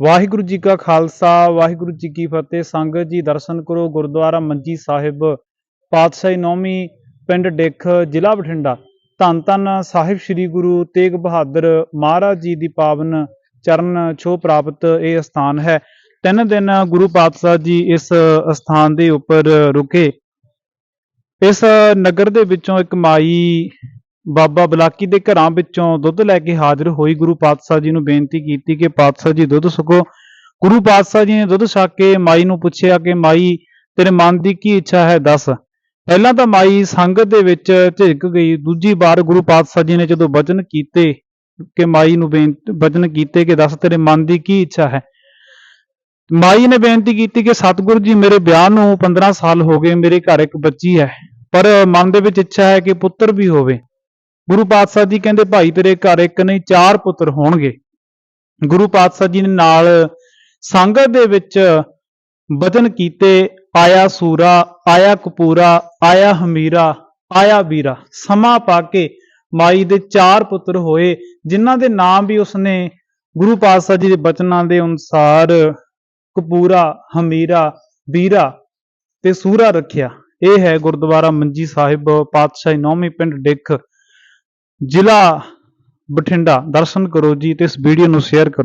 ਵਾਹਿਗੁਰੂ ਜੀ ਕਾ ਖਾਲਸਾ, ਵਾਹਿਗੁਰੂ ਜੀ ਕੀ ਫਤਿਹ। ਸੰਗਤ ਜੀ ਦਰਸ਼ਨ ਕਰੋ ਗੁਰਦੁਆਰਾ ਮੰਜੀ ਸਾਹਿਬ, ਪਾਤਸ਼ਾਹੀ ਨੌਵੀਂ ਪਿੰਡ ਡਿੱਖ, ਜ਼ਿਲ੍ਹਾ ਬਠਿੰਡਾ। ਧੰਨ ਧੰਨ ਸਾਹਿਬ ਸ੍ਰੀ ਗੁਰੂ ਤੇਗ ਬਹਾਦਰ ਮਹਾਰਾਜ ਜੀ ਦੀ ਪਾਵਨ ਚਰਨ ਛੋਹ ਪ੍ਰਾਪਤ ਇਹ ਸਥਾਨ ਹੈ। ਤਿੰਨ ਦਿਨ ਗੁਰੂ ਪਾਤਸ਼ਾਹ ਜੀ ਇਸ ਸਥਾਨ ਦੇ ਉੱਪਰ ਰੁਕੇ। ਇਸ ਨਗਰ ਦੇ ਵਿੱਚੋਂ ਇੱਕ ਮਾਈ ਬਾਬਾ ਬਲਾਕੀ ਦੇ ਘਰਾਂ ਵਿੱਚੋਂ ਦੁੱਧ ਲੈ ਕੇ ਹਾਜ਼ਰ ਹੋਈ ਗੁਰੂ ਪਾਤਸ਼ਾਹ ਜੀ ਨੂੰ ਬੇਨਤੀ ਕੀਤੀ ਕਿ ਪਾਤਸ਼ਾਹ ਜੀ ਦੁੱਧ ਸੁਕੋ। ਗੁਰੂ ਪਾਤਸ਼ਾਹ ਜੀ ਨੇ ਦੁੱਧ ਛਕ ਕੇ ਮਾਈ ਨੂੰ ਪੁੱਛਿਆ ਕਿ ਮਾਈ, ਤੇਰੇ ਮਨ ਦੀ ਕੀ ਇੱਛਾ ਹੈ ਦੱਸ। ਪਹਿਲਾਂ ਤਾਂ ਮਾਈ ਸੰਗਤ ਦੇ ਵਿੱਚ ਝਿਜਕ ਗਈ। ਦੂਜੀ ਵਾਰ ਗੁਰੂ ਪਾਤਸ਼ਾਹ ਜੀ ਨੇ ਜਦੋਂ ਵਚਨ ਕੀਤੇ ਕਿ ਮਾਈ ਨੂੰ ਬੇਨਤੀ ਵਚਨ ਕੀਤੇ ਕਿ ਦੱਸ ਤੇਰੇ ਮਨ ਦੀ ਕੀ ਇੱਛਾ ਹੈ। ਮਾਈ ਨੇ ਬੇਨਤੀ ਕੀਤੀ ਕਿ ਸਤਿਗੁਰੂ ਜੀ, ਮੇਰੇ ਵਿਆਹ ਨੂੰ 15 ਸਾਲ ਹੋ ਗਏ, ਮੇਰੇ ਘਰ ਇੱਕ ਬੱਚੀ ਹੈ। ਪਰ ਮਨ ਦੇ ਵਿੱਚ ਇੱਛਾ ਹੈ ਕਿ ਪੁੱਤਰ ਵੀ ਹੋਵੇ। ਗੁਰੂ ਪਾਤਸ਼ਾਹ ਜੀ ਕਹਿੰਦੇ, ਭਾਈ ਤੇਰੇ ਘਰ ਇੱਕ ਨਹੀਂ, ਚਾਰ ਪੁੱਤਰ ਹੋਣਗੇ। ਗੁਰੂ ਪਾਤਸ਼ਾਹ ਜੀ ਨੇ ਨਾਲ ਸੰਗਤ ਦੇ ਵਿੱਚ ਵਚਨ ਕੀਤੇ, ਆਇਆ ਸੂਰਾ, ਆਇਆ ਕਪੂਰਾ, ਆਇਆ ਹਮੀਰਾ, ਆਇਆ ਵੀਰਾ। ਸਮਾਂ ਪਾ ਕੇ ਮਾਈ ਦੇ ਚਾਰ ਪੁੱਤਰ ਹੋਏ, ਜਿਨ੍ਹਾਂ ਦੇ ਨਾਮ ਵੀ ਉਸਨੇ ਗੁਰੂ ਪਾਤਸ਼ਾਹ ਜੀ ਦੇ ਬਚਨਾਂ ਦੇ ਅਨੁਸਾਰ ਕਪੂਰਾ, ਹਮੀਰਾ, ਵੀਰਾ ਤੇ ਸੂਰਾ ਰੱਖਿਆ। ਇਹ ਹੈ ਗੁਰਦੁਆਰਾ ਮੰਜੀ ਸਾਹਿਬ, ਪਾਤਸ਼ਾਹੀ ਨੌਵੀਂ ਪਿੰਡ ਡਿੱਖ। ਜ਼ਿਲ੍ਹਾ ਬਠਿੰਡਾ। ਦਰਸ਼ਨ ਕਰੋ ਜੀ ਤੇ ਇਸ ਵੀਡੀਓ ਨੂੰ ਸ਼ੇਅਰ ਕਰੋ।